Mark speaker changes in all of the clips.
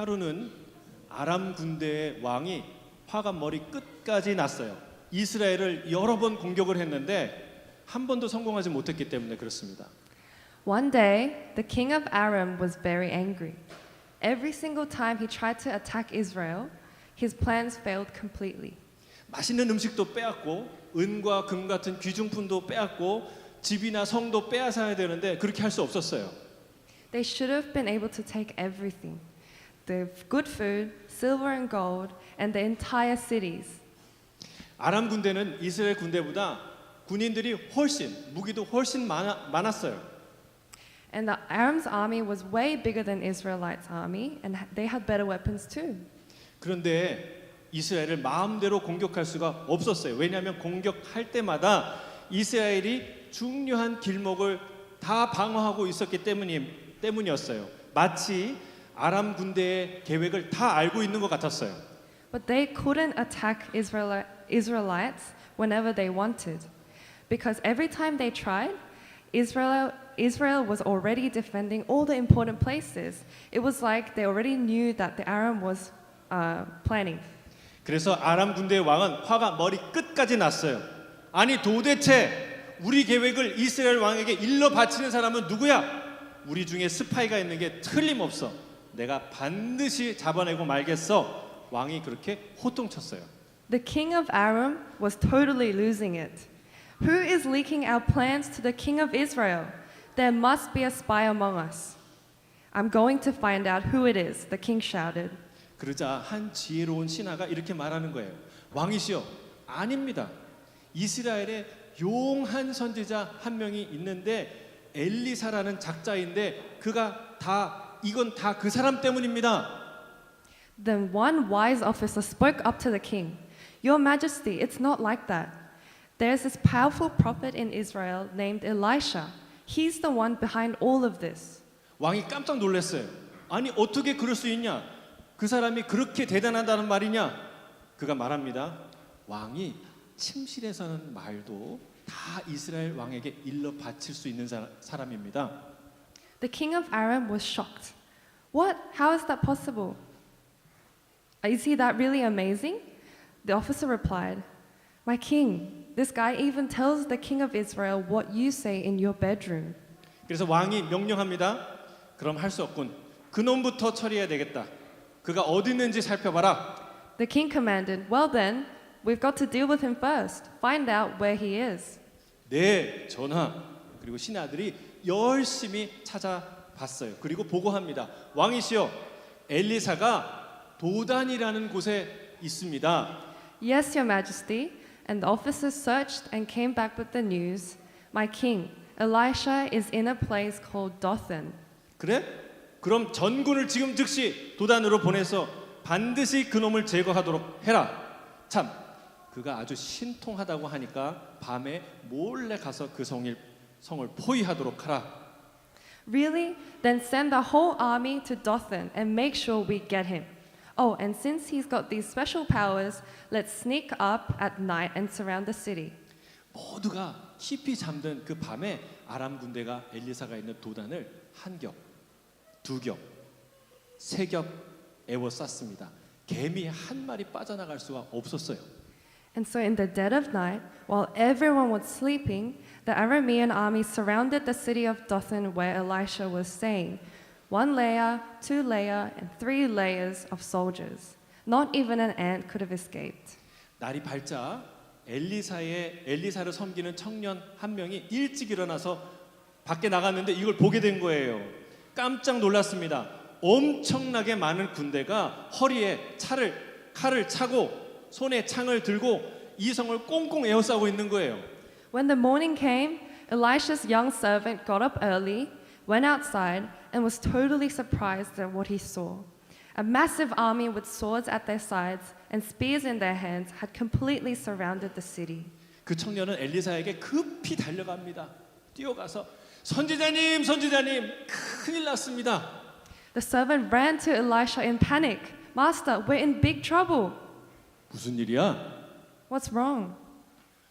Speaker 1: 하루는 아람 군대의 왕이 화가 머리 끝까지 났어요. 이스라엘을 여러 번 공격을 했는데 한 번도 성공하지 못했기 때문에 그렇습니다.
Speaker 2: One day, the king of Aram was very angry. Every single time he tried to attack Israel, his plans failed completely.
Speaker 1: 맛있는 음식도 빼앗고 은과 금 같은 귀중품도 빼앗고 집이나 성도 빼앗아야 되는데 그렇게 할 수 없었어요.
Speaker 2: They should have been able to take everything the good food, silver and gold, and the entire cities.
Speaker 1: 아람 군대는 이스라엘 군대보다 군인들이 훨씬 무기도 훨씬 많아, 많았어요.
Speaker 2: And the Aram's army was way bigger than Israelites' army, and they had better weapons too.
Speaker 1: 그런데 이스라엘을 마음대로 공격할 수가 없었어요. 왜냐하면 공격할 때마다 이스라엘이 중요한 길목을 다 방어하고 있었기 때문이, 때문이었어요. 마치 아람 군대의 계획을 다 알고 있는 것 같았어요.
Speaker 2: But they couldn't attack Israel- Israelites whenever they wanted. Because every time they tried, Israel, Israel was already defending all the important places. It was like they already knew that the Aram was uh, planning.
Speaker 1: 그래서 아람 군대의 왕은 화가 머리 끝까지 났어요. 아니 도대체 우리 계획을 이스라엘 왕에게 일러 바치는 사람은 누구야? 우리 중에 스파이가 있는 게 틀림없어. 내가 반드시 잡아내고 말겠어. 왕이 그렇게 호통쳤어요.
Speaker 2: The king of Aram was totally losing it. Who is leaking our plans to the king of Israel? There must be a spy among us. I'm going to find out who it is, the king shouted.
Speaker 1: 그러자 한 지혜로운 신하가 이렇게 말하는 거예요. 왕이시여, 아닙니다. 이스라엘에 용한 선지자 한 명이 있는데 엘리사라는 작자인데 그가 다 이건 다 그 사람 때문입니다.
Speaker 2: Then one wise officer spoke up to the king Your Majesty, it's not like that. There's this powerful prophet in Israel named Elisha. He's the one behind all of this.
Speaker 1: 왕이 깜짝 놀랐어요. 아니 어떻게 그럴 수 있냐? 그 사람이 그렇게 대단하다는 말이냐? 그가 말합니다. 왕이 침실에서는 말도 다 이스라엘 왕에게 일러 바칠 수 있는 사, 사람입니다.
Speaker 2: The king of Aram was shocked. What? How is that possible? Is he that really amazing? The officer replied, My king, this guy even tells the king of Israel what you say in your bedroom.
Speaker 1: 그래서 왕이 명령합니다. 그럼 할 수 없군. 그놈부터 처리해야 되겠다. 그가 어디 있는지 살펴봐라.
Speaker 2: The king commanded, Well then, we've got to deal with him first. Find out where he is.
Speaker 1: 네, 전하. 그리고 신하들이 열심히 찾아봤어요. 그리고 보고합니다. 왕이시여, 엘리사가 도단이라는 곳에 있습니다.
Speaker 2: Yes, your majesty. And the officers searched and came back with the news My king, Elisha is in a place called Dothan.
Speaker 1: 그래? 그럼 전군을 지금 즉시 도단으로 보내서 반드시 그놈을 제거하도록 해라. 참, 그가 아주 신통하다고 하니까 밤에 몰래 가서 그 성일, 성을 포위하도록 하라.
Speaker 2: Really? Then send the whole army to Dothan and make sure we get him. Oh, and since he's got these special powers, let's sneak up at night and surround the city.
Speaker 1: 모두가 깊이 잠든 그 밤에 아람 군대가 엘리사가 있는 도단을 한 겹, 두 겹, 세겹 에워쌌습니다. 개미 한 마리 빠져나갈 수가 없었어요.
Speaker 2: And so, in the dead of night, while everyone was sleeping, the Aramean army surrounded the city of Dothan where Elisha was staying. One layer, two layer, and three layers of soldiers. Not even an ant could have escaped.
Speaker 1: 날이 밝자 엘리사의 엘리사를 섬기는 청년 한 명이 일찍 일어나서 밖에 나갔는데 이걸 보게 된 거예요. 깜짝 놀랐습니다. 엄청나게 많은 군대가 허리에 차를 칼을 차고 손에 창을 들고 이 성을 꽁꽁 에워싸고 있는 거예요.
Speaker 2: When the morning came, Elisha's young servant got up early, went outside, and was totally surprised at what he saw. A massive army with swords at their sides and spears in their hands had completely surrounded the city.
Speaker 1: 그 청년은 엘리사에게 급히 달려갑니다. 뛰어가서 선지자님, 선지자님, 큰일 났습니다.
Speaker 2: The servant ran to Elisha in panic. Master, we're in big trouble.
Speaker 1: 무슨 일이야?
Speaker 2: What's wrong?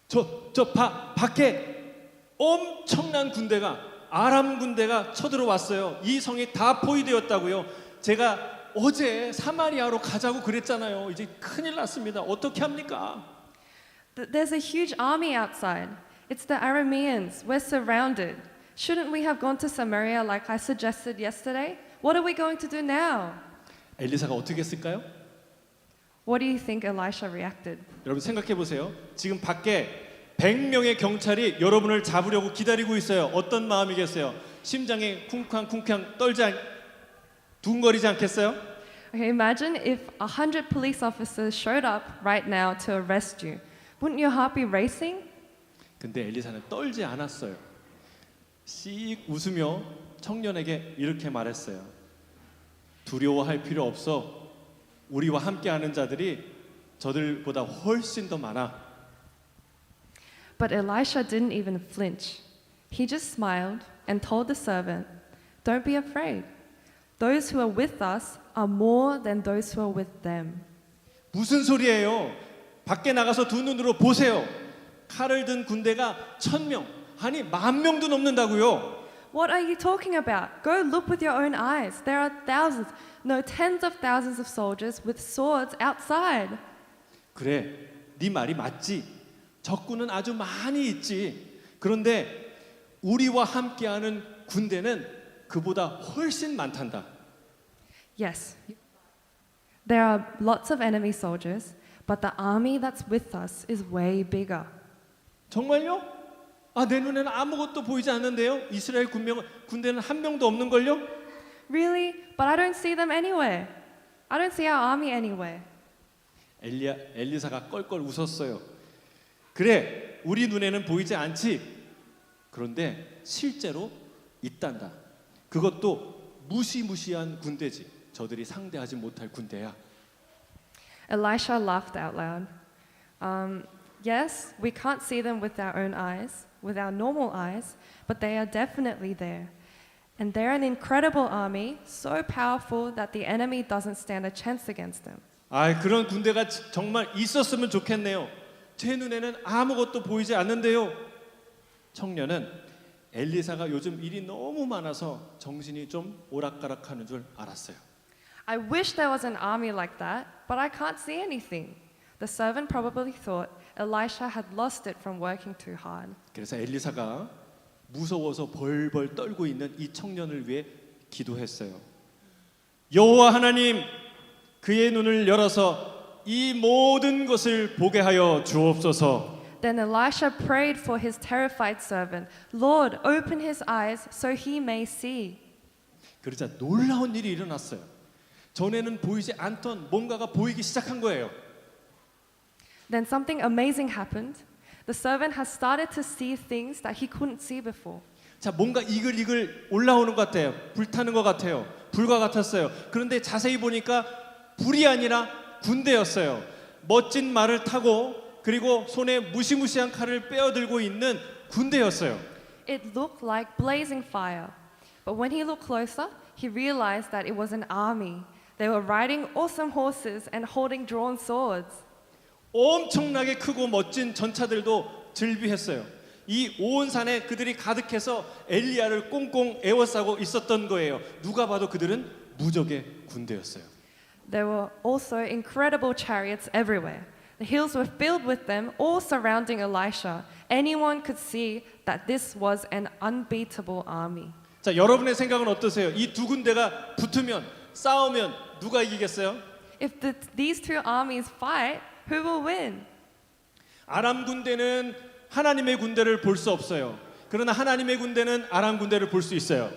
Speaker 1: 저, 저 바, 밖에 엄청난 군대가 아람 군대가 쳐들어왔어요. 이 성이 다 포위되었다고요. 제가 어제 사마리아로 가자고 그랬잖아요. 이제 큰일 났습니다. 어떻게 합니까?
Speaker 2: Th- There's a huge army outside. It's the Arameans. We're surrounded. Shouldn't we have gone to Samaria like I suggested yesterday? What are we going to do now?
Speaker 1: 엘리사가 어떻게 했을까요?
Speaker 2: What do you think Elisha reacted?
Speaker 1: 여러분 생각해 보세요. 지금 밖에 100명의 경찰이 여러분을 잡으려고 기다리고 있어요. 어떤 마음이겠어요? 심장이 쿵쾅쿵쾅 떨지 않, 두근거리지 않겠어요?
Speaker 2: Okay, imagine if a hundred police officers showed up right now to arrest you. Wouldn't your heart be racing?
Speaker 1: 근데 엘리사는 떨지 않았어요. 씩 웃으며 청년에게 이렇게 말했어요. 두려워할 필요 없어. 우리와 함께하는 자들이 저들보다 훨씬 더 많아.
Speaker 2: But Elisha didn't even flinch. He just smiled and told the servant, Don't be afraid. Those who are with us are more than those who are with them.
Speaker 1: 무슨 소리예요? 밖에 나가서 두 눈으로 보세요. 칼을 든 군대가 천 명, 아니 만 명도 넘는다고요.
Speaker 2: What are you talking about? Go look with your own eyes. There are thousands, no, tens of thousands of soldiers with swords outside.
Speaker 1: 그래, 네 말이 맞지. 적군은 아주 많이 있지. 그런데 우리와 함께하는 군대는 그보다 훨씬 많단다.
Speaker 2: Yes, there are lots of enemy soldiers, but the army that's with us is way bigger.
Speaker 1: 정말요? 아, 내 눈에는 아무것도 보이지 않는데요. 이스라엘 군명, 군대는 한 명도 없는 걸요?
Speaker 2: Really? But I don't see them anywhere. I don't see our army anywhere.
Speaker 1: 엘리야, 엘리사가 껄껄 웃었어요. 그래, 우리 눈에는 보이지 않지. 그런데 실제로 있단다. 그것도 무시무시한 군대지. 저들이 상대하지 못할 군대야.
Speaker 2: Elisha laughed out loud. Um, yes, we can't see them with our own eyes, with our normal eyes, but they are definitely there. And they're an incredible army, so powerful that the enemy doesn't stand a chance against them.
Speaker 1: 아, 그런 군대가 지- 정말 있었으면 좋겠네요. 제 눈에는 아무것도 보이지 않는데요. 청년은 엘리사가 요즘 일이 너무 많아서 정신이 좀 오락가락하는 줄 알았어요.
Speaker 2: I wish there was an army like that, but I can't see anything. The servant probably thought Elisha had lost it from working too hard.
Speaker 1: 그래서 엘리사가 무서워서 벌벌 떨고 있는 이 청년을 위해 기도했어요. 여호와 하나님 그의 눈을 열어서 이 모든 것을 보게 하여 주옵소서.
Speaker 2: Then Elisha prayed for his terrified servant, Lord, open his eyes so he may see.
Speaker 1: 그러자 놀라운 일이 일어났어요. 전에는 보이지 않던 뭔가가 보이기 시작한 거예요.
Speaker 2: Then something amazing happened. The servant has started to see things that he couldn't see before.
Speaker 1: 자, 뭔가 이글이글 올라오는 것 같아요. 불타는 것 같아요. 불과 같았어요. 그런데 자세히 보니까 불이 아니라 군대였어요. 멋진 말을 타고 그리고 손에 무시무시한 칼을 빼어들고 있는 군대였어요.
Speaker 2: It looked like blazing fire. But when he looked closer, he realized that it was an army. They were riding awesome horses and holding drawn swords.
Speaker 1: 엄청나게 크고 멋진 전차들도 즐비했어요. 이온 산에 그들이 가득해서 엘리야를 꽁꽁 에워싸고 있었던 거예요. 누가 봐도 그들은 무적의 군대였어요.
Speaker 2: There were also incredible chariots everywhere. The hills were filled with them, all surrounding Elisha. Anyone could see that this was an unbeatable army.
Speaker 1: 자, 여러분의 생각은 어떠세요? 이 두 군대가 붙으면 싸우면 누가 이기겠어요?
Speaker 2: If the, these two armies fight, who will win?
Speaker 1: 아람 군대는 하나님의 군대를 볼 수 없어요. 그러나 하나님의 군대는 아람 군대를 볼 수 있어요.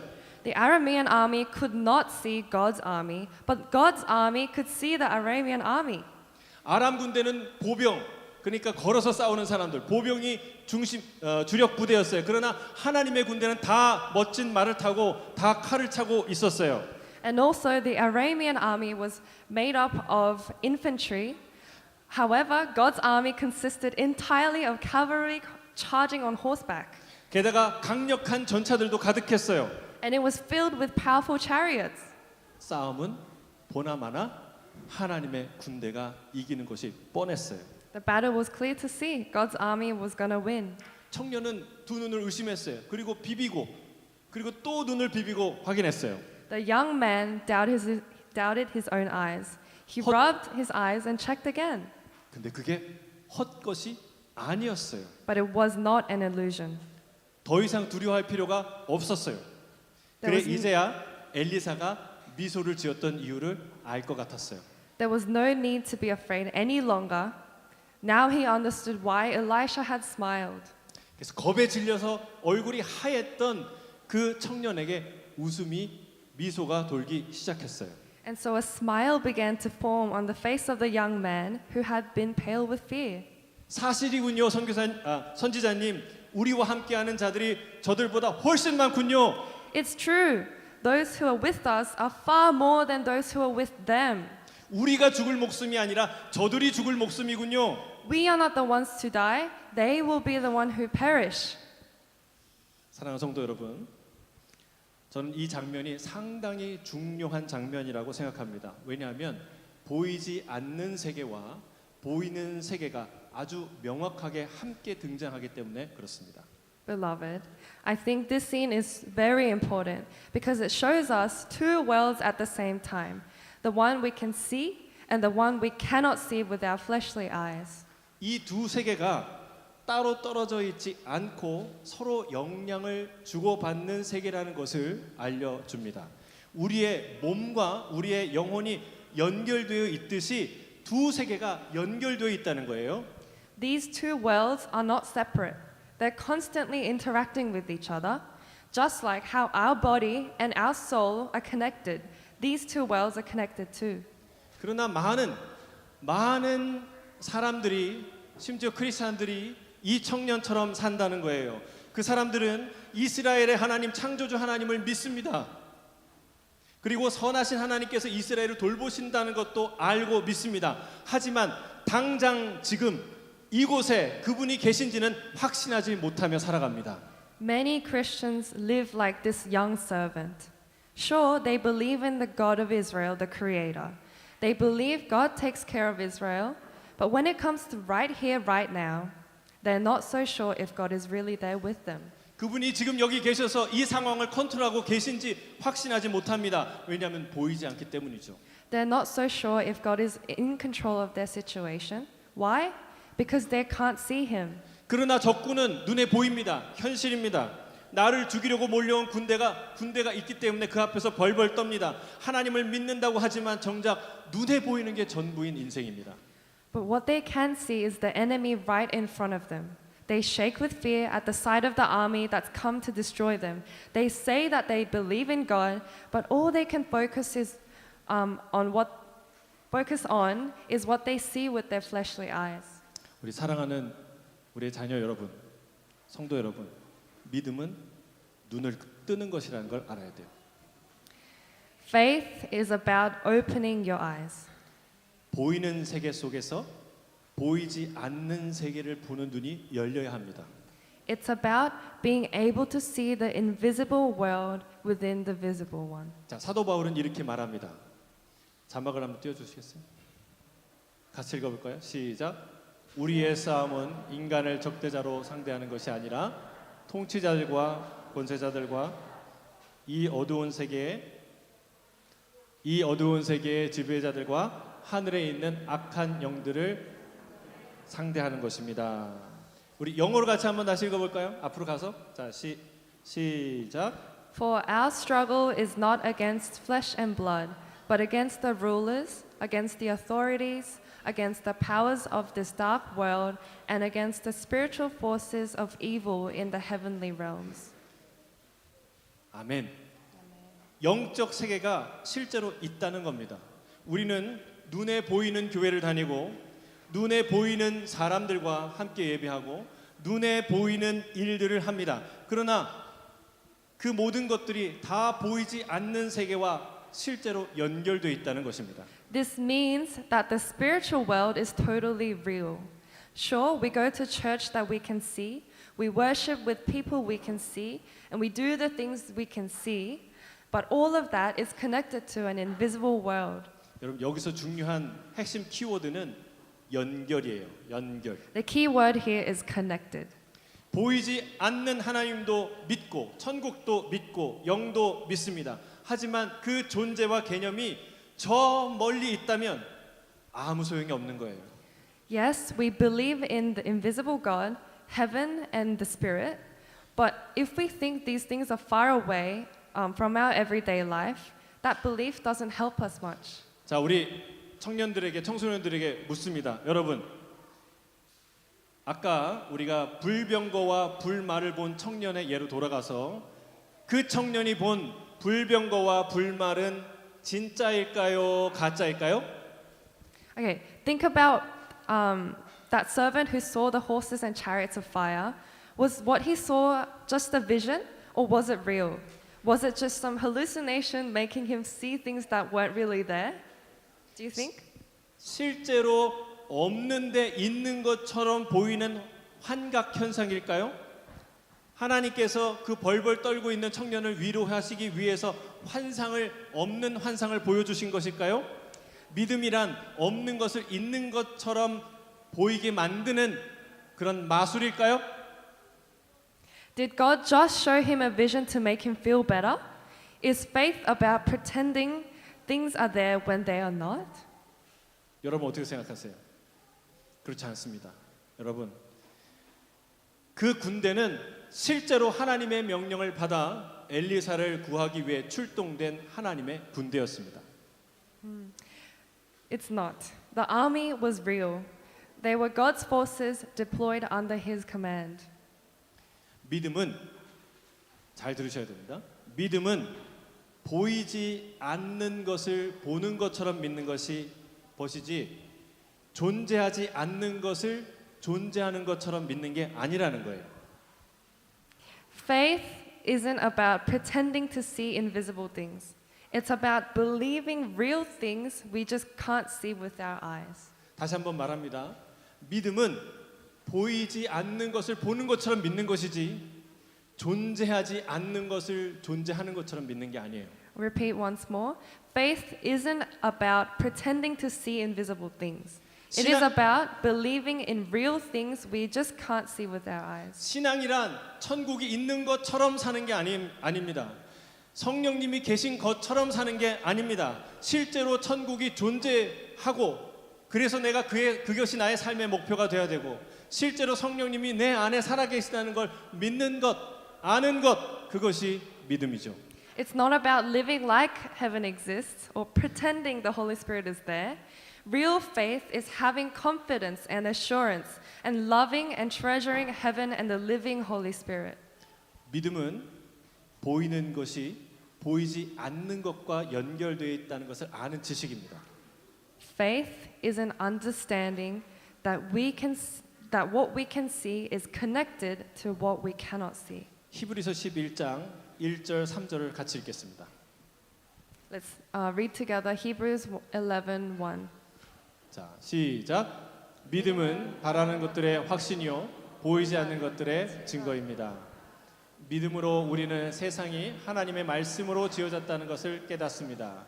Speaker 2: The Aramean army could not see God's army, but God's army could see the Aramean army.
Speaker 1: 아람 군대는 보병, 그러니까 걸어서 싸우는 사람들, 보병이 중심 어, 주력 부대였어요. 그러나 하나님의 군대는 다 멋진 말을 타고 다 칼을 차고 있었어요.
Speaker 2: And also, the Aramean army was made up of infantry. However, God's army consisted entirely of cavalry charging on horseback.
Speaker 1: 게다가 강력한 전차들도 가득했어요.
Speaker 2: And it was filled with powerful chariots.
Speaker 1: 싸움은 보나마나 하나님의 군대가 이기는 것이 뻔했어요.
Speaker 2: The battle was clear to see. God's army was going to win.
Speaker 1: 청년은 두 눈을 의심했어요. 그리고 비비고 그리고 또 눈을 비비고 확인했어요.
Speaker 2: The young man doubted his, doubted his own eyes. He
Speaker 1: Hot-
Speaker 2: rubbed his eyes and checked again,
Speaker 1: 근데 그게 헛것이 아니었어요.
Speaker 2: but it was not an illusion.
Speaker 1: 더 이상 두려워할 필요가 없었어요. 그래 이제야 엘리사가 미소를 지었던 이유를 알 것 같았어요.
Speaker 2: there was no need to be afraid any longer. Now he understood why Elisha had smiled.
Speaker 1: 그래서 겁에 질려서 얼굴이 하였던 그 청년에게 웃음이 미소가 돌기 시작했어요.
Speaker 2: And so a smile began to form on the face of the young man who had been pale with fear.
Speaker 1: 사실이군요, 선교사 아, 선지자님. 우리와 함께하는 자들이 저들보다 훨씬 많군요.
Speaker 2: It's true. Those who are with us are far more than those who are with them.
Speaker 1: 우리가 죽을 목숨이 아니라 저들이 죽을 목숨이군요.
Speaker 2: We are not the ones to die, they will be the one who perish.
Speaker 1: 사랑하는 성도 여러분, 저는 이 장면이 상당히 중요한 장면이라고 생각합니다. 왜냐하면 보이지 않는 세계와 보이는 세계가 아주 명확하게 함께 등장하기 때문에 그렇습니다.
Speaker 2: Beloved, I think this scene is very important because it shows us two worlds at the same time the one we can see and the one we cannot see with our fleshly eyes.
Speaker 1: 이 두 세계가 따로 떨어져 있지 않고 서로 영향을 주고받는 세계라는 것을 알려줍니다. 우리의 몸과 우리의 영혼이 연결되어 있듯이 두 세계가 연결되어 있다는 거예요.
Speaker 2: These two worlds are not separate, they're constantly interacting with each other. Just like how our body and our soul are connected, these two worlds are connected too.
Speaker 1: 그러나 많은 많은 사람들이 심지어 크리스천들이 이 청년처럼 산다는 거예요. 그 사람들은 이스라엘의 하나님 창조주 하나님을 믿습니다. 그리고 선하신 하나님께서 이스라엘을 돌보신다는 것도 알고 믿습니다. 하지만 당장 지금 이곳에 그분이 계신지는 확신하지 못하며 살아갑니다.
Speaker 2: Many Christians live like this young servant. Sure, they believe in the God of Israel, the Creator. They believe God takes care of Israel, but when it comes to right here, right now, they're not so sure if God is really there with them.
Speaker 1: 그분이 지금 여기 계셔서 이 상황을 컨트롤하고 계신지 확신하지 못합니다. 왜냐하면 보이지 않기 때문이죠.
Speaker 2: They're not so sure if God is in control of their situation. Why? Because they can't see Him.
Speaker 1: 그러나 적군은 눈에 보입니다. 현실입니다. 나를 죽이려고 몰려온 군대가 군대가 있기 때문에 그 앞에서 벌벌 떱니다. 하나님을 믿는다고 하지만 정작 눈에 보이는 게 전부인 인생입니다.
Speaker 2: But what they can see is the enemy right in front of them. They shake with fear at the sight of the army that's come to destroy them. They say that they believe in God, but all they can focus is um, on what focus on is what they see with their fleshly eyes.
Speaker 1: 우리 사랑하는 우리 자녀 여러분, 성도 여러분, 믿음은 눈을 뜨는 것이라는 걸 알아야 돼요.
Speaker 2: Faith is about opening your eyes.
Speaker 1: 보이는 세계 속에서 보이지 않는 세계를 보는 눈이 열려야 합니다.
Speaker 2: It's about being able to see the invisible world within the visible one.
Speaker 1: 자, 사도 바울은 이렇게 말합니다. 자막을 한번 띄워 주시겠어요? 같이 읽어 볼까요? 시작. 우리의 싸움은 인간을 적대자로 상대하는 것이 아니라 통치자들과 권세자들과 이 어두운 세계의 이 어두운 세계의 지배자들과 하늘에 있는 악한 영들을 상대하는 것입니다. 우리 영어로 같이 한번 다시 읽어 볼까요? 앞으로 가서 자, 시 시작.
Speaker 2: For our struggle is not against flesh and blood, but against the rulers, against the authorities, against the powers of this dark world, and against the spiritual forces of evil in the heavenly realms.
Speaker 1: 아멘. 영적 세계가 실제로 있다는 겁니다. 우리는 눈에 보이는 교회를 다니고 눈에 보이는 사람들과 함께 예배하고 눈에 보이는 일들을 합니다. 그러나 그 모든 것들이 다 보이지 않는 세계와 실제로 연결되어 있다는 것입니다.
Speaker 2: This means that the spiritual world is totally real. Sure, we go to church that we can see, we worship with people we can see, and we do the things we can see, but all of that is connected to an invisible world.
Speaker 1: 여러분 여기서 중요한 핵심 키워드는 연결이에요. 연결.
Speaker 2: The key word here is connected.
Speaker 1: 보이지 않는 하나님도 믿고 천국도 믿고 영도 믿습니다. 하지만 그 존재와 개념이 저 멀리 있다면 아무 소용이 없는 거예요.
Speaker 2: Yes, we believe in the invisible God, heaven, and the Spirit. But if we think these things are far away um, from our everyday life, that belief doesn't help us much.
Speaker 1: 자, 우리 청년들에게 청소년들에게 묻습니다. 여러분, 아까 우리가 불병거와 불말을 본 청년의 예로 돌아가서 그 청년이 본 불병거와 불말은 진짜일까요? 가짜일까요?
Speaker 2: Okay, think about um, that servant who saw the horses and chariots of fire. Was what he saw just a vision, or was it real? Was it just some hallucination making him see things that weren't really there? Do you think?
Speaker 1: 실제로 없는데 있는 것처럼 보이는 환각 현상일까요? 하나님께서 그 벌벌 떨고 있는 청년을 위로하시기 위해서 환상을 없는 환상을 보여주신 것일까요? 믿음이란 없는 것을 있는 것처럼 보이게 만드는 그런 마술일까요?
Speaker 2: Did God just show him a vision to make him feel better? Is faith about pretending things are there when they are not?
Speaker 1: 여러분 어떻게 생각하세요? 그렇지 않습니다. 여러분 그 군대는 실제로 하나님의 명령을 받아 엘리사를 구하기 위해 출동된 하나님의 군대였습니다.
Speaker 2: It's not. The army was real. They were God's forces deployed under his command.
Speaker 1: 믿음은 잘 들으셔야 됩니다. 믿음은 보이지 않는 것을 보는 것처럼 믿는 것이 것이지 존재하지 않는 것을 존재하는 것처럼 믿는 게 아니라는 거예요.
Speaker 2: Faith isn't about pretending to see invisible things. It's about believing real things we just can't see with our eyes.
Speaker 1: 다시 한번 말합니다. 믿음은 보이지 않는 것을 보는 것처럼 믿는 것이지 존재하지 않는 것을 존재하는 것처럼 믿는 게 아니에요.
Speaker 2: Repeat once more. Faith isn't about pretending to see invisible things. It is
Speaker 1: 신앙-
Speaker 2: about believing in real things we just can't see with our eyes.
Speaker 1: 신앙이란 천국이 있는 것처럼 사는 게 아니, 아닙니다. 성령님이 계신 것처럼 사는 게 아닙니다. 실제로 천국이 존재하고 그래서 내가 그의, 그것이 나의 삶의 목표가 돼야 되고 실제로 성령님이 내 안에 살아 계시다는 걸 믿는 것, 아는 것 그것이 믿음이죠.
Speaker 2: It's not about living like heaven exists or pretending the Holy Spirit is there. Real faith is having confidence and assurance and loving and treasuring heaven and the living Holy Spirit.
Speaker 1: 믿음은 보이는 것이 보이지 않는 것과 연결되어 있다는 것을 아는 지식입니다.
Speaker 2: Faith is an understanding that we can s- that what we can see is connected to what we cannot see.
Speaker 1: 히브리서 11장 1절 3절을 같이 읽겠습니다.
Speaker 2: Let's uh, read together Hebrews 11:1.
Speaker 1: 자, 시작. 믿음은 바라는 것들의 확신이요 보이지 않는 것들의 증거입니다. 믿음으로 우리는 세상이 하나님의 말씀으로 지어졌다는 것을 깨닫습니다.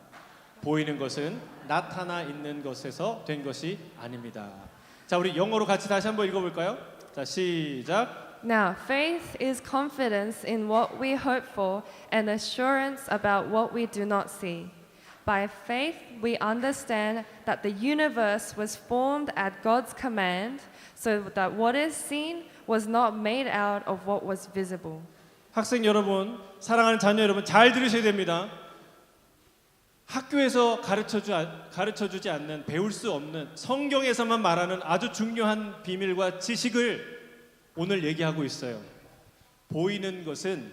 Speaker 1: 보이는 것은 나타나 있는 것에서 된 것이 아닙니다. 자, 우리 영어로 같이 다시 한번 읽어 볼까요? 자, 시작.
Speaker 2: Now, faith is confidence in what we hope for and assurance about what we do not see. By faith, we understand that the universe was formed at God's command, so that what is seen was not made out of what was visible.
Speaker 1: 학생 여러분, 사랑하는 자녀 여러분 잘 들으셔야 됩니다. 학교에서 가르쳐 주 가르쳐 주지 않는 배울 수 없는 성경에서만 말하는 아주 중요한 비밀과 지식을 오늘 얘기하고 있어요. 보이는 것은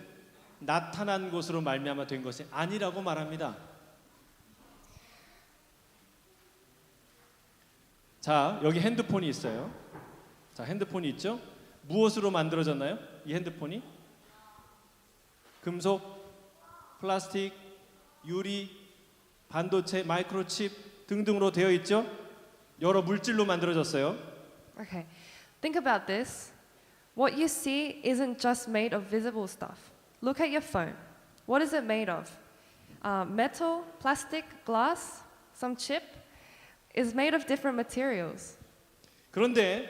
Speaker 1: 나타난 것으로 말미암아 된 것이 아니라고 말합니다. 자, 여기 핸드폰이 있어요. 자, 핸드폰이 있죠? 무엇으로 만들어졌나요? 이 핸드폰이 금속, 플라스틱, 유리, 반도체, 마이크로칩 등등으로 되어 있죠. 여러 물질로 만들어졌어요.
Speaker 2: Okay, think about this. What you see isn't just made of visible stuff. Look at your phone. What is it made of? Uh, metal, plastic, glass, some chip? Is made of different materials.
Speaker 1: 그런데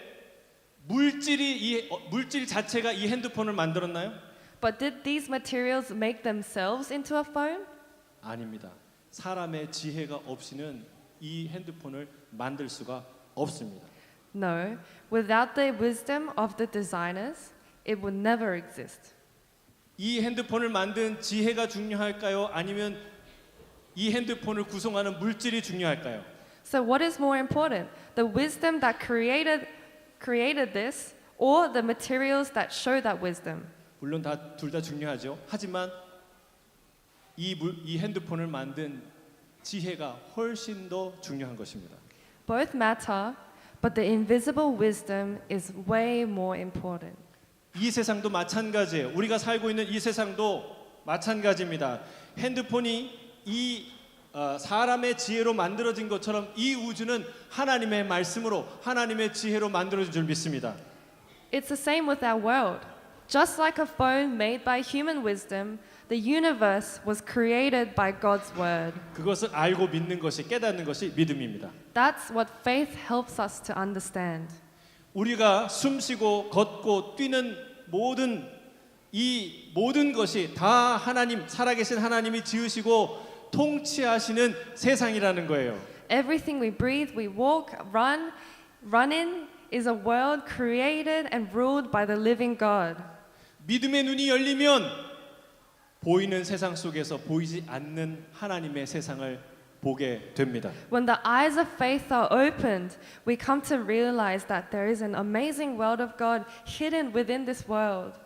Speaker 1: 물질이 이 어, 물질 자체가 이 핸드폰을 만들었나요?
Speaker 2: But did these materials make themselves into a phone?
Speaker 1: 아닙니다. 사람의 지혜가 없이는 이 핸드폰을 만들 수가 없습니다.
Speaker 2: No, without the wisdom of the designers, it would never exist.
Speaker 1: 이 핸드폰을 만든 지혜가 중요할까요? 아니면 이 핸드폰을 구성하는 물질이 중요할까요?
Speaker 2: So, what is more important, the wisdom that created, created this, or the materials that show that wisdom?
Speaker 1: 물론 다 둘 다 중요하죠. 하지만 이, 물, 이 핸드폰을 만든 지혜가 훨씬 더 중요한 것입니다.
Speaker 2: Both matter, but the invisible wisdom is way more important.
Speaker 1: 이 세상도 마찬가지예요. 우리가 살고 있는 이 세상도 마찬가지입니다. 핸드폰이 이 어, 사람의 지혜로 만들어진 것처럼 이 우주는 하나님의 말씀으로 하나님의 지혜로 만들어진 줄 믿습니다.
Speaker 2: It's the same with our world. Just like a phone made by human wisdom, the universe was created by God's word.
Speaker 1: 그것을 알고 믿는 것이 깨닫는 것이 믿음입니다.
Speaker 2: That's what faith helps us to understand.
Speaker 1: 우리가 숨쉬고 걷고 뛰는 모든 이 모든 것이 다 하나님 살아계신 하나님이 지으시고 통치하시는 세상이라는 거예요.
Speaker 2: Everything we breathe, we walk, run, run in is a world created and ruled by the living God.
Speaker 1: 믿음의 눈이 열리면 보이는 세상 속에서 보이지 않는 하나님의 세상을 보게 됩니다.
Speaker 2: When the eyes of faith are opened, we come to realize that there is an amazing world of God hidden within this world.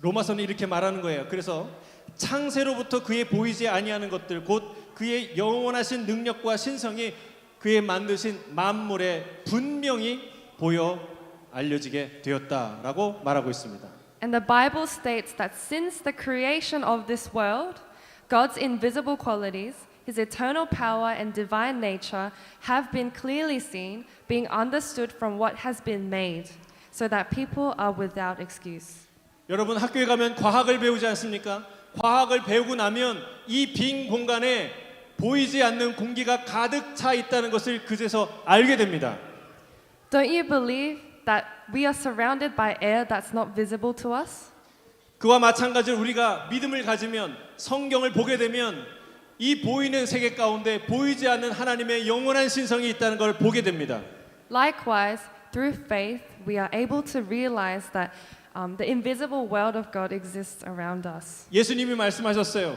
Speaker 1: 로마서는 이렇게 말하는 거예요. 그래서 창세로부터 그의 보이지 아니하는 것들 곧 그의 영원하신 능력과 신성이 그의 만드신 만물에 분명히 보여 알려지게 되었다라고 말하고 있습니다.
Speaker 2: And the Bible states that since the creation of this world, God's invisible qualities, his eternal power and divine nature have been clearly seen, being understood from what has been made, so that people are without excuse.
Speaker 1: 여러분 학교에 가면 과학을 배우지 않습니까? 과학을 배우고 나면 이 빈 공간에 보이지 않는 공기가 가득 차 있다는 것을 그제서 알게 됩니다.
Speaker 2: Don't you believe that we are surrounded by air that's not visible to us?
Speaker 1: 그와 마찬가지로 우리가 믿음을 가지면 성경을 보게 되면 이 보이는 세계 가운데 보이지 않는 하나님의 영원한 신성이 있다는 걸 보게 됩니다.
Speaker 2: Likewise, through faith, we are able to realize that um, the invisible world of God exists around us.
Speaker 1: 예수님이 말씀하셨어요.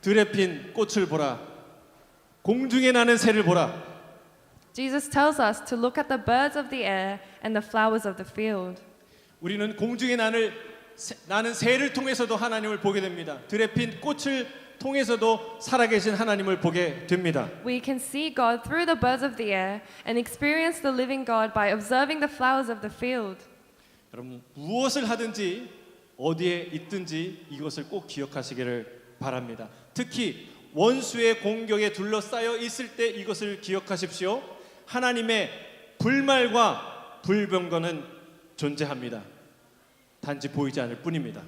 Speaker 1: 들에 핀 꽃을 보라. 공중에 나는 새를 보라.
Speaker 2: Jesus tells us to look at the birds of the air and the flowers of the field.
Speaker 1: 우리는 공중에 나는 새- 나는 새를 통해서도 하나님을 보게 됩니다. 들에 핀 꽃을 통해서도 살아계신 하나님을 보게 됩니다.
Speaker 2: We can see God through the birds of the air and experience the living God by observing the flowers of the field.
Speaker 1: 여러분 무엇을 하든지 어디에 있든지 이것을 꼭 기억하시기를 바랍니다. 특히 원수의 공격에 둘러싸여 있을 때 이것을 기억하십시오. 하나님의 불말과 불병거는 존재합니다. 단지 보이지 않을 뿐입니다.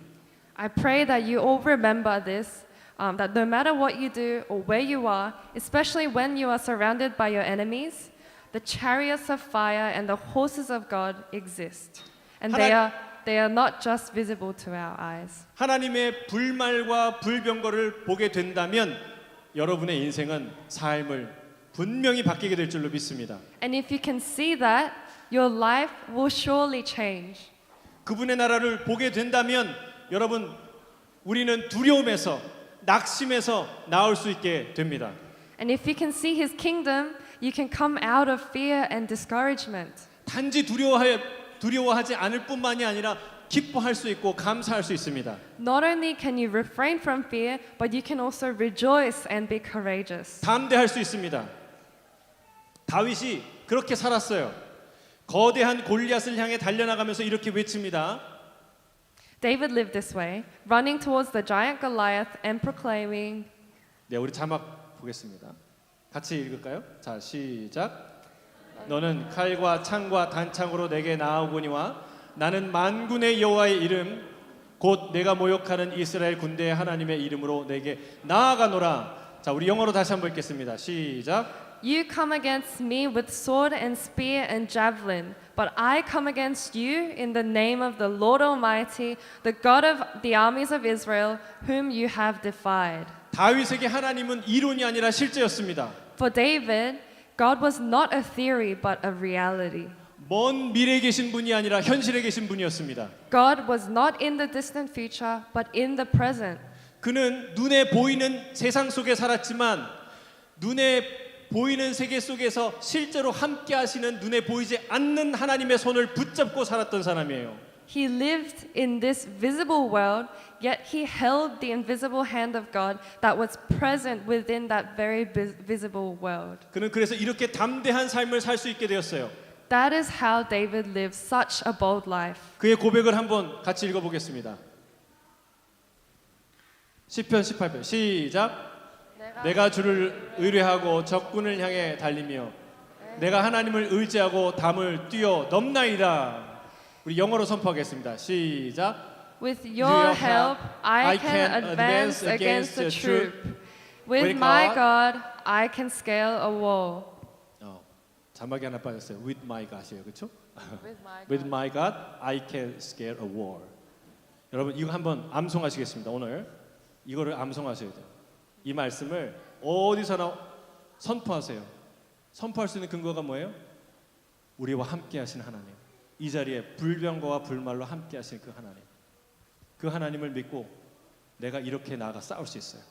Speaker 2: I pray that you all remember this um, that no matter what you do or where you are, especially when you are surrounded by your enemies, the chariots of fire and the horses of God exist. And they
Speaker 1: 하나-
Speaker 2: are, they are not just visible to our eyes.
Speaker 1: 하나님의 불말과 불병거를 보게 된다면 여러분의 인생은 삶을 분명히 바뀌게 될 줄로 믿습니다.
Speaker 2: And if you can see that, your life will surely change.
Speaker 1: 그분의 나라를 보게 된다면 여러분 우리는 두려움에서 낙심에서 나올 수 있게 됩니다.
Speaker 2: And if you can see his kingdom, you can come out of fear and discouragement.
Speaker 1: 단지 두려워하, 두려워하지 않을 뿐만이 아니라 기뻐할 수 있고 감사할 수 있습니다.
Speaker 2: Not only can you refrain from fear, but you can also rejoice and be courageous.
Speaker 1: 담대할 수 있습니다. 다윗이 그렇게 살았어요. 거대한 골리앗을 향해 달려나가면서 이렇게 외칩니다.
Speaker 2: David lived this way, running towards the giant Goliath and proclaiming,
Speaker 1: 네, 우리 자막 보겠습니다. 같이 읽을까요? 자, 시작. 너는 칼과 창과 단창으로 내게 나아오거니와 나는 만군의 여호와의 이름 곧 내가 모욕하는 이스라엘 군대의 하나님의 이름으로 내게 나아가노라. 자, 우리 영어로 다시 한번 읽겠습니다. 시작.
Speaker 2: You come against me with sword and spear and javelin, but I come against you in the name of the Lord Almighty, the God of the armies of Israel, whom you have defied.
Speaker 1: 다윗에게 하나님은 이론이 아니라 실제였습니다.
Speaker 2: For David, God was not a theory but a reality.
Speaker 1: 먼 미래에 계신 분이 아니라 현실에 계신 분이었습니다.
Speaker 2: God was not in the distant future but in the present.
Speaker 1: 그는 눈에 보이는 세상 속에 살았지만 눈에 보이는 세계 속에서 실제로 함께 하시는 눈에 보이지 않는 하나님의 손을 붙잡고 살았던 사람이에요.
Speaker 2: He lived in this visible world, yet he held the invisible hand of God that was present within that very vis- visible world.
Speaker 1: 그는 그래서 이렇게 담대한 삶을 살 수 있게 되었어요.
Speaker 2: That is how David lived such a bold life.
Speaker 1: 그의 고백을 한번 같이 읽어 보겠습니다. 시편 18편 시작. 내가 주를 의뢰하고 적군을 향해 달리며 내가 하나님을 의지하고 담을 뛰어 넘나이다. 우리 영어로 선포하겠습니다. 시작.
Speaker 2: With your help, I can advance against the troop. With my
Speaker 1: God,
Speaker 2: God, I can scale a wall.
Speaker 1: 어, 자막이 하나 빠졌어요. With my God이에요, 그렇죠?
Speaker 2: With my
Speaker 1: With my God, I can scale a wall. 여러분 이거 한번 암송하시겠습니다. 오늘 이거를 암송하셔야 돼요. 이 말씀을 어디서나 선포하세요. 선포할 수 있는 근거가 뭐예요? 우리와 함께 하신 하나님. 이 자리에 불병거와 불말로 함께 하신 그 하나님. 그 하나님을 믿고 내가 이렇게 나아가 싸울 수 있어요.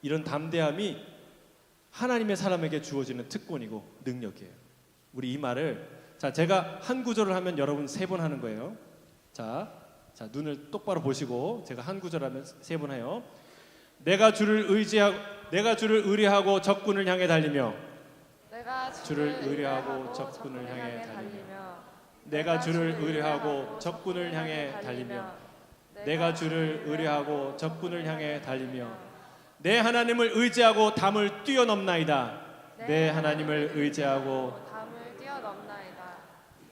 Speaker 1: 이런 담대함이 하나님의 사람에게 주어지는 특권이고 능력이에요. 우리 이 말을 자 제가 한 구절을 하면 여러분 세 번 하는 거예요. 자, 자 눈을 똑바로 보시고 제가 한 구절 하면 세 번 해요. 내가 주를 의지하고 내가 주를 의뢰하고 적군을 향해 달리며
Speaker 2: 내가
Speaker 1: 주를 의뢰하고 적군을 향해 달리며 내가 주를 의뢰하고 적군을 향해 달리며 내가 주를 의뢰하고 적군을 향해 달리며 내 하나님을 의지하고 담을 뛰어넘나이다. 내 하나님을 의지하고.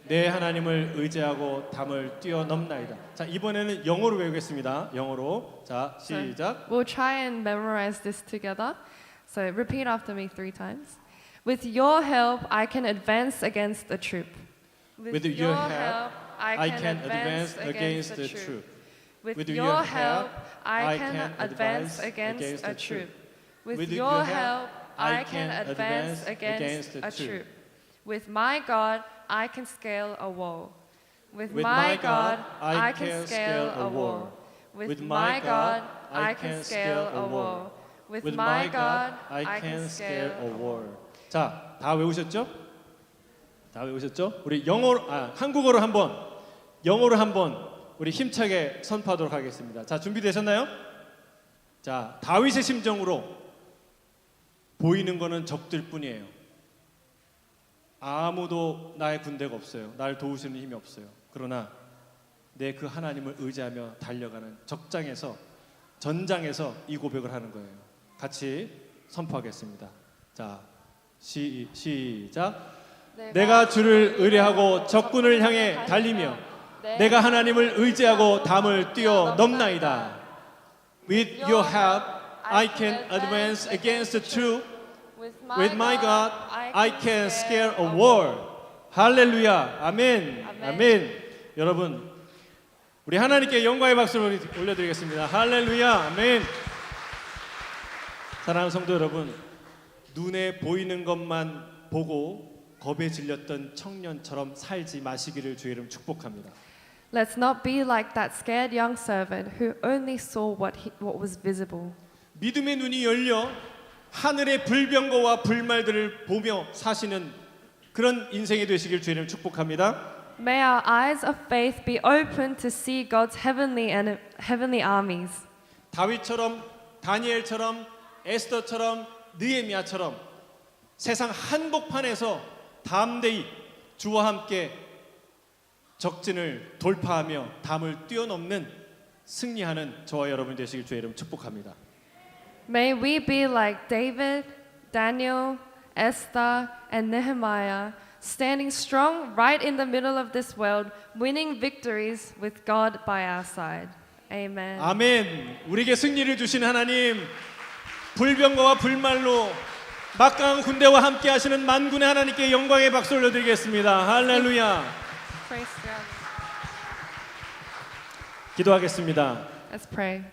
Speaker 1: 내 하나님을 의지하고 담을 뛰어넘나이다. 자 이번에는 영어로 외우겠습니다. 영어로 자 시작.
Speaker 2: We'll try and memorize this together. So repeat after me three times. With your help, I can advance against the troop.
Speaker 1: With your help, I can advance against the troop.
Speaker 2: With your help, I can advance against a troop. With your help, I can advance against a troop. With my God, I can scale a wall. With my God, I can scale a wall. With my God, I can scale a wall. With my God, I can scale a wall.
Speaker 1: 자, 다 외우셨죠? 다 외우셨죠? 우리 영어로 아 한국어로 한번 영어로 한번 우리 힘차게 선포하도록 하겠습니다. 자, 준비되셨나요? 자, 다윗의 심정으로 보이는 거는 적들 뿐이에요. 아무도 나의 군대가 없어요. 날 도우시는 힘이 없어요. 그러나 내 그 하나님을 의지하며 달려가는 적장에서 전장에서 이 고백을 하는 거예요. 같이 선포하겠습니다. 자, 시, 시작. 내가 주를 의뢰하고 적군을 향해 달리며 내가 하나님을 의지하고 담을 뛰어 넘나이다. With your help, I can advance against the troop. With my God, I can scale a wall. 할렐루야. 아멘.
Speaker 2: 아멘.
Speaker 1: 아멘. 여러분, 우리 하나님께 영광의 박수를 올려드리겠습니다. 할렐루야. 아멘. 사랑하는 성도 여러분, 눈에 보이는 것만 보고 겁에 질렸던 청년처럼 살지 마시기를 주의 이름 축복합니다.
Speaker 2: Let's not be like that scared young servant who only saw what, he, what was visible.
Speaker 1: 믿음의 눈이 열려 하늘의 불병거와 불말들을 보며 사시는 그런 인생이 되시길 주의 이름 축복합니다.
Speaker 2: May our eyes of faith be open to see God's heavenly and heavenly armies.
Speaker 1: 다윗처럼 다니엘처럼 에스더처럼 느헤미야처럼 세상 한복판에서 담대히 주와 함께 적진을 돌파하며 담을 뛰어넘는 승리하는 저와 여러분 되시길 주의 이름 축복합니다.
Speaker 2: May we be like David, Daniel, Esther, and Nehemiah, standing strong right in the middle of this world, winning victories with God by our side. Amen.
Speaker 1: 아멘. 우리에게 승리를 주신 하나님, 불병거와 불말로 막강한 군대와 함께 하시는 만군의 하나님께 영광의 박수 올려드리겠습니다. 할렐루야.
Speaker 2: Praise God.
Speaker 1: 기도하겠습니다.
Speaker 2: Let's pray.